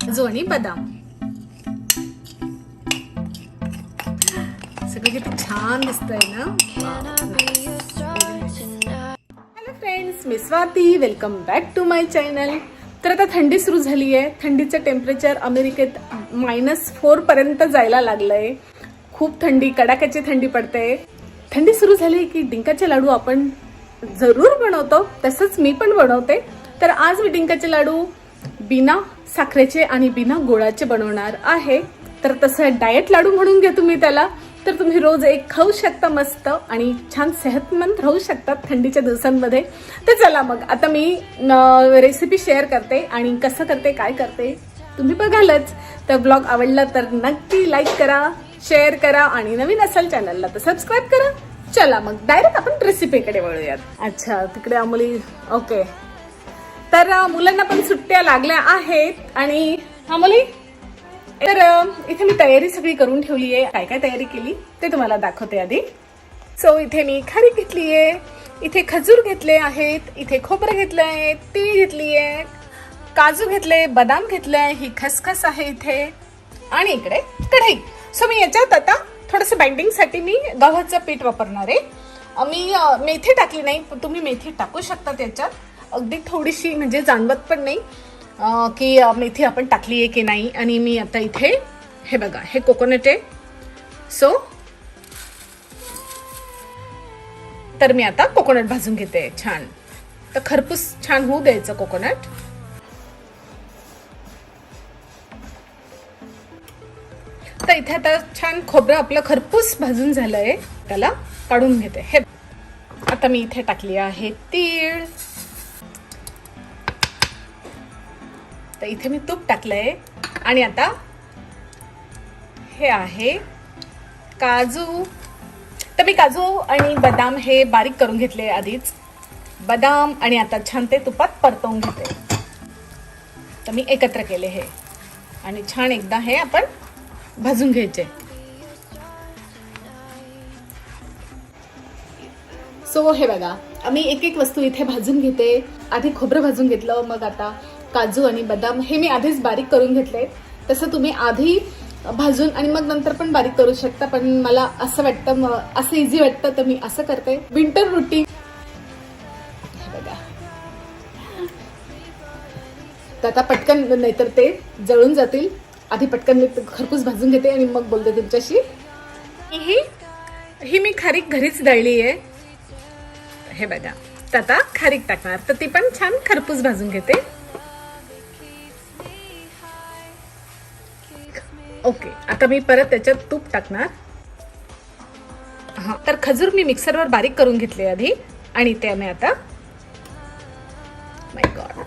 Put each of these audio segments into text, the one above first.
काजू आणि बदाम. सगळं किती छान दिसतंय ना? Hello friends me Swati. Welcome back to my channel तर आता थंडी सुरू झाली आहे थंडीचं टेम्परेचर अमेरिकेत मायनस फोर पर्यंत जायला लागलंय. खूप थंडी कडाक्याची थंडी पडते. थंडी सुरू झाली की डिंकाचे लाडू आपण जरूर बनवतो. तसंच मी पण बनवते. तर आज मी डिंकाचे लाडू बिना साखरेचे आणि बिना गोळाचे बनवणार आहे. तर तसं डाएट लाडू म्हणून घ्या तुम्ही त्याला. तर तुम्ही रोज एक खाऊ शकता मस्त आणि छान सेहतमंद राहू शकतात थंडीच्या दिवसांमध्ये. तर चला मग आता मी रेसिपी शेअर करते आणि कसं करते काय करते तुम्ही बघालच. तर ब्लॉग आवडला तर नक्की लाईक करा शेअर करा आणि नवीन असाल चॅनलला तर सबस्क्राईब करा. चला मग डायरेक्ट आपण रेसिपीकडे वळूयात. अच्छा तिकडे अमुली ओके तर मुलांना पण सुट्ट्या लागल्या आहेत आणि अमोली तर इथे मी तयारी सगळी करून ठेवली आहे. काय काय तयारी केली? ते तुम्हाला दाखवते आधी. सो इथे मी खारी घेतली आहे. इथे खजूर घेतले आहेत. इथे खोबरं घेतलं आहे. तीळ घेतली आहे. काजू घेतले बदाम घेतले ही खसखस आहे इथे. आणि इकडे कढई. सो मी याच्यात आता थोडंसं बाइंडिंगसाठी मी गव्हाचं पीठ वापरणार आहे. मी मेथी टाकली नाही. पण तुम्ही मेथी टाकू शकता त्याच्यात अगदी थोडीशी म्हणजे जाणवत पण नाही की मेथी आपण टाकली आहे की नाही. आणि मी आता इथे हे बघा हे कोकोनट आहे. सो तर मी आता कोकोनट भाजून घेते. छान. तर खरपूस छान होऊ द्यायचं कोकोनट तर इथे आता छान खोबरं आपलं खरपूस भाजून झालंय. त्याला काढून घेते. हे आता मी इथे टाकली आहे तीळ. तर इथे मी तूप टाकलंय. आणि आता हे आहे काजू. तर मी काजू आणि बदाम हे बारीक करून घेतले आधीच. बदाम आणि आता छान ते तुपात परतवून घेते. तर मी एकत्र केले हे. आणि छान एकदा हे आपण भाजून घ्यायचे. सो हे बघा मी एक एक वस्तू इथे भाजून घेते. आधी खोबरं भाजून घेतलं मग आता काजू आणि बदाम हे मी आधीच बारीक करून घेतले तसं तुम्ही आधी भाजून आणि मग नंतर पण बारीक करू शकता पण मला असं वाटतं असं इझी वाटतं तर मी असं करते. विंटर रुटीन बघा. तर आता पटकन नाहीतर ते जळून जातील. आधी पटकन मी खरपूस भाजून घेते आणि मग बोलते तुमच्याशी. ही ही मी खारीक घरीच दळली आहे. हे बघा. तर आता खारीक टाकणार. तर ती पण छान खरपूस भाजून घेते. ओके आता मी परत त्याच्यात तूप टाकणार. हा तर खजूर मी मिक्सरवर बारीक करून घेतले आधी आणि ते मी आता माय गॉड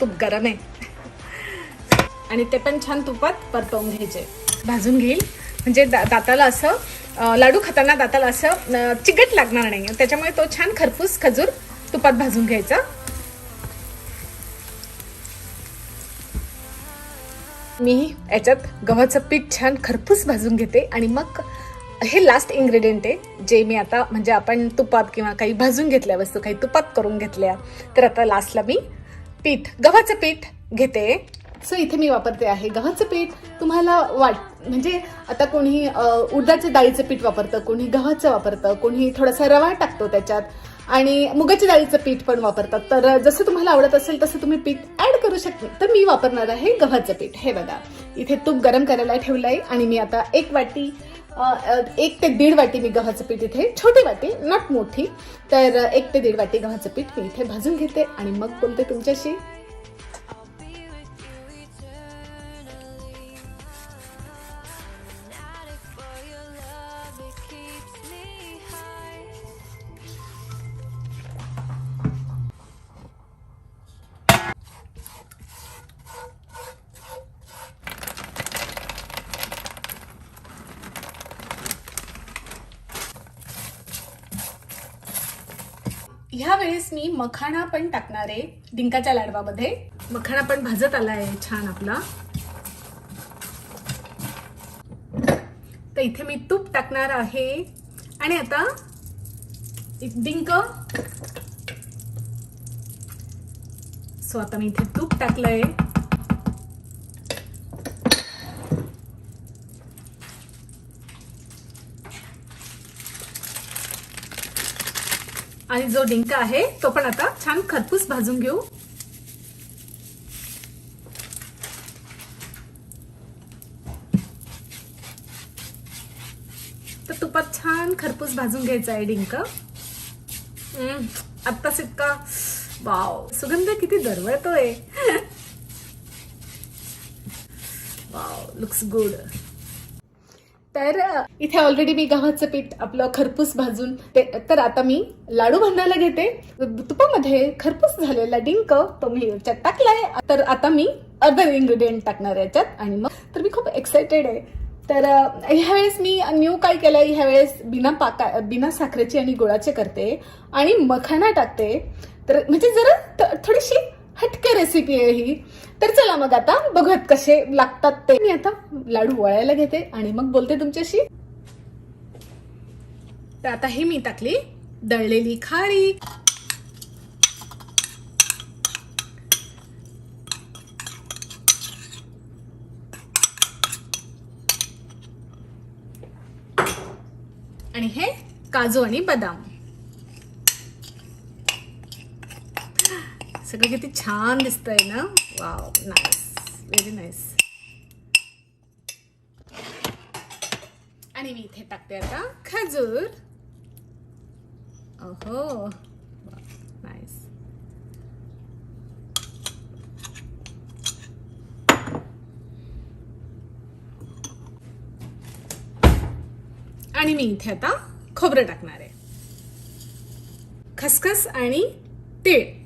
तूप गरम आहे. आणि ते पण छान तुपात परतवून घ्यायचे. भाजून घेईल. म्हणजे दा दाताला असं लाडू खाताना दाताला असं चिकट लागणार नाही. त्याच्यामुळे तो छान खरपूस खजूर तुपात भाजून घ्यायचा. मी याच्यात गव्हाचं पीठ छान खरपूस भाजून घेते आणि मग हे लास्ट इन्ग्रेडियंट आहे जे मी आता म्हणजे आपण तुपात किंवा काही भाजून घेतल्या वस्तू काही तुपात करून घेतल्या तर आता लास्टला मी पीठ गव्हाचं पीठ घेते. सो इथे मी वापरते आहे गव्हाचं पीठ. तुम्हाला वाट म्हणजे आता कोणी उडदाच्या डाळीचं पीठ वापरतं कोणी गव्हाचं वापरतं कोणी थोडासा रवा टाकतो त्याच्यात आणि मुगाच्या डाळीचं पीठ पण वापरतात. तर जसं तुम्हाला आवडत असेल तसं तुम्ही पीठ शकते. तर मी वापरणार आहे गव्हाचं पीठ. हे बघा इथे तूप गरम करायला ठेवलं आहे आणि मी आता एक वाटी एक ते दीड वाटी मी गव्हाचं पीठ इथे छोटी वाटी नॉट मोठी तर एक ते दीड वाटी गव्हाचं पीठ मी इथे भाजून घेते आणि मग बोलते तुमच्याशी. ह्या वेळेस मी मखाणा पण टाकणार आहे डिंकाच्या लाडवामध्ये. मखाणा पण भाजत आला आहे छान आपला. तर इथे मी तूप टाकणार आहे. आणि आता एक डिंक. सो आता मी इथे तूप टाकलंय. आणि जो डिंक आहे तो पण आता छान खरपूस भाजून घेऊ. तर तुपात छान खरपूस भाजून घ्यायचा आहे डिंक. हम्म, आत्ताच इतका वाव सुगंध किती दरवळतोय. वाव लुक्स गुड तर इथे ऑलरेडी मी गव्हाचं पीठ आपलं खरपूस भाजून ते तर आता मी लाडू बांधायला घेते. तुपामध्ये खरपूस झालेला डिंक तो मी याच्यात टाकलाय. तर आता मी अदर इन्ग्रेडियंट टाकणार आहे याच्यात. आणि मग तर मी खूप एक्सायटेड आहे. तर ह्यावेळेस मी न्यू काय केलंय? ह्यावेळेस बिना पाका बिना साखरेची आणि गुळाचे करते. आणि मखाना टाकते. तर म्हणजे जरा थोडीशी हटके रेसिपी आहे ही. तर चला मग आता बघत कसे लागतात ते. मी आता लाडू वळायला घेते आणि मग बोलते तुमच्याशी. तर आता हे मी टाकली दळलेली खारी. आणि हे काजू आणि बदाम. सगळं किती छान दिसतंय ना? वाव नाईस व्हेरी नाईस आणि मी इथे टाकते आता खजूर. ओहो. नाईस आणि मी इथे आता खोबरं टाकणार आहे. खसखस आणि तीळ.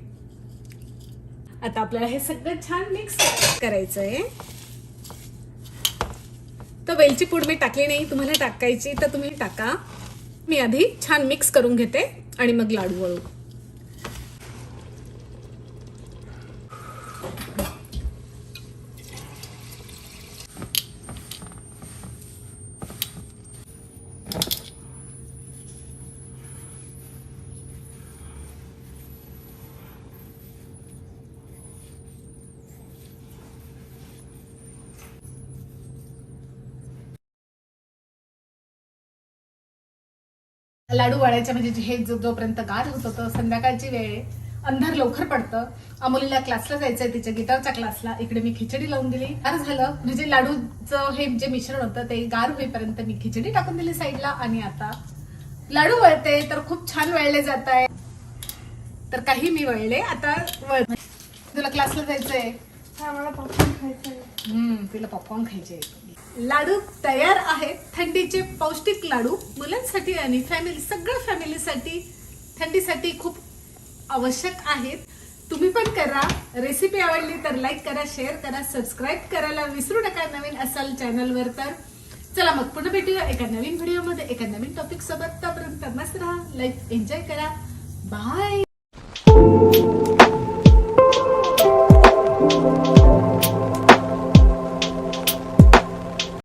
आता आपल्याला हे सगळं छान मिक्स करायचं आहे तर वेलची पूड मी टाकली नाही तुम्हाला टाकायची तर तुम्ही टाका. मी आधी छान मिक्स करून घेते आणि मग लाडू वळू. लाडू वळायच्या म्हणजे हे जो जोपर्यंत गार होत होतं संध्याकाळची वेळ आहे अंधार लवकर पडतं. अमोलीला क्लासला जायचंय तिच्या गिटारच्या क्लासला इकडे मी खिचडी लावून दिली. गार झालं. म्हणजे लाडूचं हे जे मिश्रण होतं ते गार होईपर्यंत मी खिचडी टाकून दिली साईडला. आणि आता लाडू वळते. तर खूप छान वळले जात आहे तर काही मी वळले. आता वळ तुला क्लासला जायचंय. पॉपकॉर्न खायचं आहे पॉपकॉर्न खायचे. लाडू तयार आहेत. थंडीचे पौष्टिक लाडू मुलांसाठी आणि फॅमिली सगळ्या फॅमिलीसाठी थंडीसाठी खूप आवश्यक आहेत. तुम्ही पण करा. रेसिपी आवडली तर लाईक करा शेअर करा सबस्क्राईब करायला विसरू नका नवीन असाल चॅनलवर तर. चला मग पुन्हा भेटूया एका नवीन व्हिडिओमध्ये एका नवीन टॉपिक सोबत. तोपर्यंत मस्त राहा लाईफ एन्जॉय करा. बाय